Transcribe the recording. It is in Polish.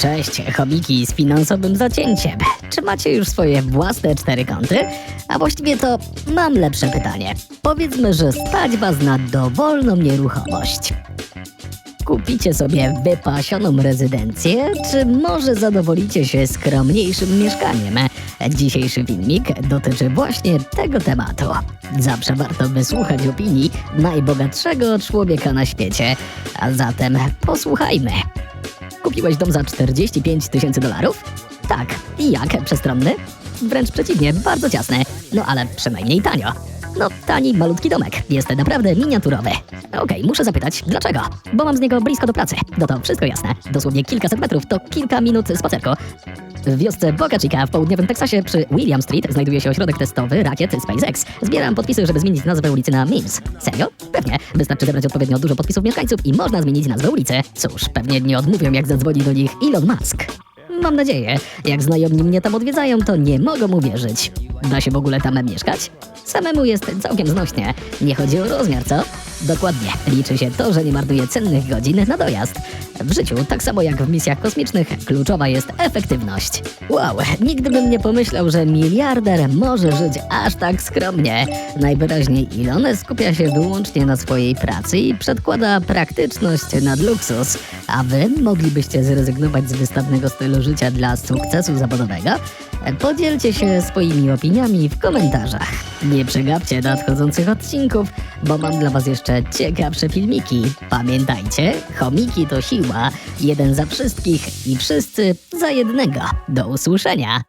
Cześć, chomiki z finansowym zacięciem. Czy macie już swoje własne cztery kąty? A właściwie to mam lepsze pytanie. Powiedzmy, że stać was na dowolną nieruchomość. Kupicie sobie wypasioną rezydencję, czy może zadowolicie się skromniejszym mieszkaniem? Dzisiejszy filmik dotyczy właśnie tego tematu. Zawsze warto wysłuchać opinii najbogatszego człowieka na świecie. A zatem posłuchajmy. Kupiłeś dom za 45 tysięcy dolarów? Tak. I jak? Przestronny? Wręcz przeciwnie, bardzo ciasny. No ale przynajmniej tanio. No, tani, malutki domek. Jest naprawdę miniaturowy. Okej, muszę zapytać, dlaczego? Bo mam z niego blisko do pracy. No to wszystko jasne. Dosłownie kilkaset metrów to kilka minut spacerku. W wiosce Boca Chica w południowym Teksasie przy William Street znajduje się ośrodek testowy rakiet SpaceX. Zbieram podpisy, żeby zmienić nazwę ulicy na Mims. Serio? Pewnie. Wystarczy zebrać odpowiednio dużo podpisów mieszkańców i można zmienić nazwę ulicy. Cóż, pewnie nie odmówią jak zadzwoni do nich Elon Musk. Mam nadzieję. Jak znajomi mnie tam odwiedzają, to nie mogą uwierzyć. Da się w ogóle tam mieszkać? Samemu jest całkiem znośnie. Nie chodzi o rozmiar, co? Dokładnie. Liczy się to, że nie marnuje cennych godzin na dojazd. W życiu, tak samo jak w misjach kosmicznych, kluczowa jest efektywność. Wow, nigdy bym nie pomyślał, że miliarder może żyć aż tak skromnie. Najwyraźniej Elon skupia się wyłącznie na swojej pracy i przedkłada praktyczność nad luksus. A wy moglibyście zrezygnować z wystawnego stylu życia dla sukcesu zawodowego? Podzielcie się swoimi opiniami w komentarzach. Nie przegapcie nadchodzących odcinków, bo mam dla was jeszcze ciekawsze filmiki. Pamiętajcie, chomiki to siła, jeden za wszystkich i wszyscy za jednego. Do usłyszenia!